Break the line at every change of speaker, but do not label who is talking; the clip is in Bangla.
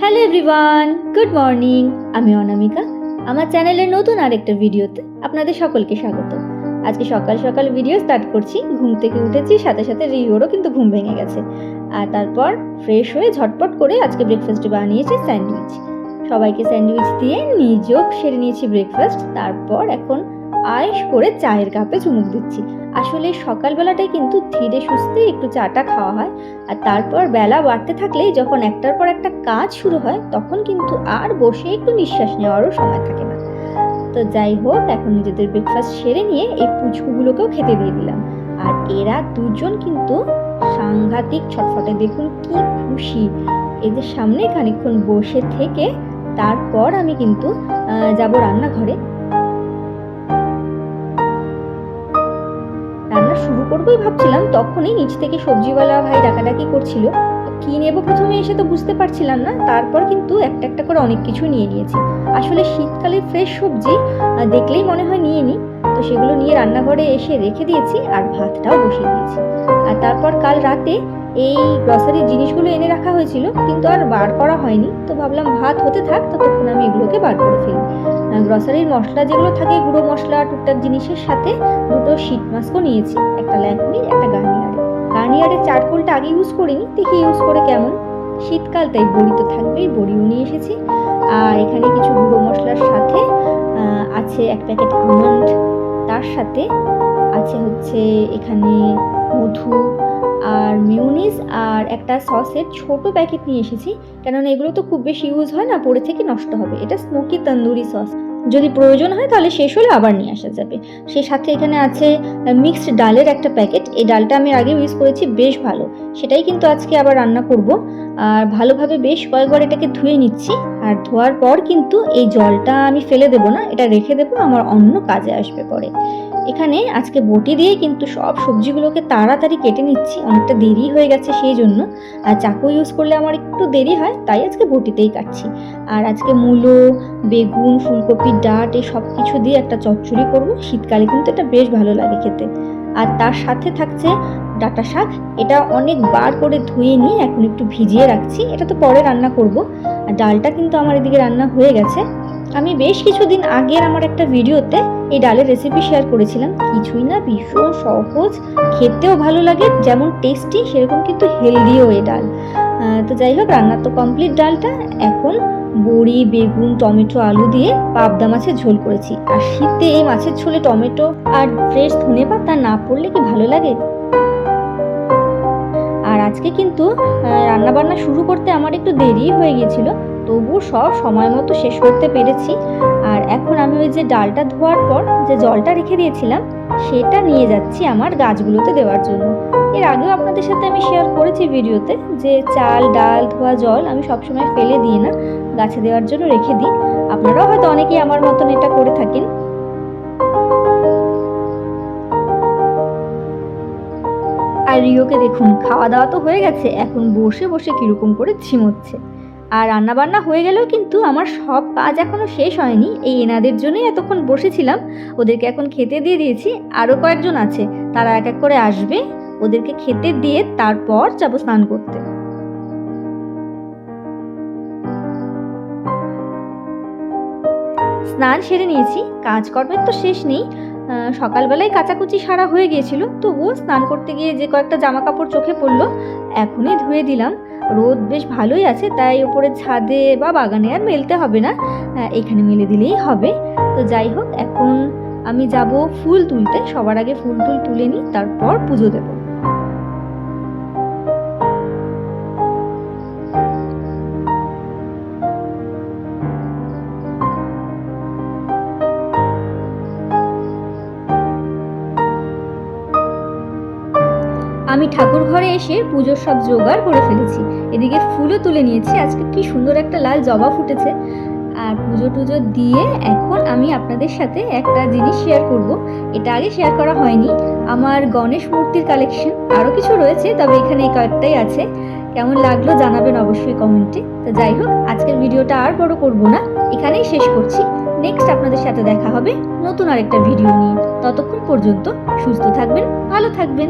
হ্যালো এভরিওয়ান গুড মর্নিং আমি অনামিকা। আমার চ্যানেলের নতুন আরেকটা ভিডিওতে আপনাদের সকলকে স্বাগত। আজকে সকাল সকাল ভিডিও স্টার্ট করছি। ঘুম থেকে উঠেছি, সাথে সাথে রিওরও কিন্তু ঘুম ভেঙে গেছে। আর তারপর ফ্রেশ হয়ে ঝটপট করে আজকে ব্রেকফাস্টে বানিয়েছি স্যান্ডউইচ সবাইকে স্যান্ডউইচ দিয়ে নিজেও সেরে নিয়েছি ব্রেকফাস্ট তারপর এখন আয়েস করে চায়ের কাপে চুমুক দিচ্ছি। আসলে সকালবেলাটাই কিন্তু ধীরে সুস্থে একটু চাটা খাওয়া হয় আর তারপর বেলা বাড়তে থাকলেই যখন একটার পর একটা কাজ শুরু হয়, তখন কিন্তু আর বসে একটু নিঃশ্বাস নেওয়ারও সময় থাকে না। তো যাই হোক, এখন নিজেদের ব্রেকফাস্ট সেরে নিয়ে এই পুচকুগুলোকেও খেতে দিয়ে দিলাম। আর এরা দুজন কিন্তু সাংঘাতিক ছটফটে। দেখুন কি খুশি। এদের সামনে খানিকক্ষণ বসে থেকে তারপর আমি কিন্তু যাব রান্নাঘরে। করবোই ভাবছিলাম, তখনই নিচ থেকে সবজিওয়ালা ভাই ডাকাডাকি করছিল। কি নেব প্রথমে এসে তো বুঝতে পারছিলাম না, তারপর কিন্তু একটা একটা করে অনেক কিছু নিয়ে নিয়েছি। আসলে শীতকালে ফ্রেশ সবজি দেখলেই মনে হয় নিয়ে নিই তো সেগুলো নিয়ে রান্নাঘরে এসে রেখে দিয়েছি আর ভাতটাও বসিয়ে দিয়েছি। আর তারপর কাল রাতে এই গ্রসারির জিনিসগুলো এনে রাখা হয়েছিল, কিন্তু আর বার করা হয়নি। তো ভাবলাম ভাত হতে থাক, ততক্ষণ আমি এগুলোকে বার করে ফেলি। গ্রসারির মশলা যেগুলো থাকে, গুঁড়ো মশলা, টুকটাক জিনিসের সাথে দুটো শীট মাস্কও নিয়েছি, একটা ল্যাকমির একটা গার্নিয়ারে গার্নিয়ারের চারকোলটা আগে ইউজ করিনি, দেখি ইউজ করে কেমন। শীতকাল, তাই বড়ি তো থাকবেই, বড়িও নিয়ে এসেছি। আর এখানে কিছু গুঁড়ো মশলার সাথে আছে এক প্যাকেট আমন্ড তার সাথে আছে হচ্ছে এখানে মধু আর মিউনিস আর একটা সসের ছোট প্যাকেট নিয়ে এসেছি। কেননা এগুলো তো খুব বেশি ইউজ হয় না পড়ে থেকে নষ্ট হবে। এটা স্মোকি তন্দুরি সস যদি প্রয়োজন হয় তাহলে শেষ হলে আবার নিয়ে আসা যাবে। সেই সাথে এখানে আছে মিক্সড ডালের একটা প্যাকেট এই ডালটা আমি আগে ইউজ করেছি, বেশ ভালো। সেটাই কিন্তু আজকে আবার রান্না করব। আর ভালোভাবে বেশ কয়েকবার এটাকে ধুয়ে নিচ্ছি। আর ধোয়ার পর কিন্তু এই জলটা আমি ফেলে দেবো না, এটা রেখে দেবো, আমার অন্য কাজে আসবে পরে। এখানে আজকে বটি দিয়ে কিন্তু সব সবজিগুলোকে তাড়াতাড়ি কেটে নিচ্ছি, অনেকটা দেরি হয়ে গেছে সেই জন্য। আর চাকু ইউজ করলে আমার একটু দেরি হয়, তাই আজকে বটিতেই কাটছি। আর আজকে মূলো, বেগুন, ফুলকপি, ডাট এই সব কিছু দিয়ে একটা চচ্চড়ি করব। শীতকালে কিন্তু এটা বেশ ভালো লাগে খেতে। আর তার সাথে থাকছে ডাটা শাক। এটা অনেকবার করে ধুয়ে নিয়ে এখন একটু ভিজিয়ে রাখছি। এটা তো পরে রান্না করব। আর ডালটা কিন্তু আমার এদিকে রান্না হয়ে গেছে। আমি বেশ কিছুদিন আগের আমার একটা ভিডিওতে এই ডালের রেসিপি শেয়ার করেছিলাম। কিছুই না, ভীষণ সহজ। খেতেও ভালো লাগে, যেমন টেস্টি সেরকম কিন্তু হেলদিও এই ডাল। তো যাই হোক, রান্না তো কমপ্লিট ডালটা। এখন বড়ি, বেগুন, টমেটো, আলু দিয়ে পাবদা মাছের ঝোল করেছি। আর শীতে এই মাছের ঝোলে টমেটো আর ফ্রেশ ধনে পাতা না পড়লে কি ভালো লাগে? আর আজকে কিন্তু রান্না বান্না শুরু করতে আমার একটু দেরি হয়ে গিয়েছিল তবু সব সময় মতো শেষ করতে পেরেছি। আর এখন আমি ওই যে ডালটা ধোয়ার পর যে জলটা রেখে দিয়েছিলাম, সেটা নিয়ে যাচ্ছি আমার গাছগুলোতে দেওয়ার জন্য। এর আগেও আপনাদের সাথে আমি শেয়ার করেছি ভিডিওতে যে চাল, ডাল, ধোয়া, জল আমি সবসময় ফেলে দিই না, গাছে দেওয়ার জন্য রেখে দিই। আপনারাও হয়তো অনেকেই আমার মতন এটা করে থাকেন। আর রিওকে দেখুন খাওয়া দাওয়া তো হয়ে গেছে, এখন বসে বসে কীরকম করে ঝিমোচ্ছে। আর রান্না বান্না হয়ে গেলেও কিন্তু আমার সব কাজ এখনও শেষ হয়নি, এই এনাদের জন্যই এতক্ষণ বসেছিলাম। ওদেরকে এখন খেতে দিয়ে দিয়েছি আরও কয়েকজন আছে, তারা এক এক করে আসবে। ওদেরকে খেতে দিয়ে তারপর যাব স্নান করতে। স্নান সেরে নিয়েছি, কাজকর্মের তো শেষ নেই। সকালবেলায় কাচাকুচি সারা হয়ে গিয়েছিল, তবুও স্নান করতে গিয়ে যে কয়েকটা জামা কাপড় চোখে পড়ল, এখনই ধুয়ে দিলাম। রোদ বেশ ভালোই আছে, তাই উপরে ছাদে বা বাগানে আর মেলতে হবে না। এখানে মেলে দিলেই হবে। তো যাই হোক, এখন আমি যাব ফুল তুলতে, সবার আগে ফুল টুল তুলে নিই, তারপর পুজো দেবো। ঠাকুর ঘরে এসে পুজোর সব জোগাড় করে ফেলেছি। এদিকে ফুলও তুলে নিয়েছি। আজকে কি সুন্দর একটা লাল জবা ফুটেছে। আর পুজো টুজো দিয়ে এখন আমি আপনাদের সাথে একটা জিনিস শেয়ার করব। এটা আগে শেয়ার করা হয়নি। আমার গণেশ মূর্তির কালেকশন আরও কিছু রয়েছে, তবে এখানে এই কয়েকটাই আছে। কেমন লাগল জানাবেন অবশ্যই কমেন্টে তো যাই হোক, আজকের ভিডিওটা আর বড় করব না। এখানেই শেষ করছি। নেক্সট আপনাদের সাথে দেখা হবে নতুন আরেকটা ভিডিও নিয়ে। ততক্ষণ পর্যন্ত সুস্থ থাকবেন, ভালো থাকবেন।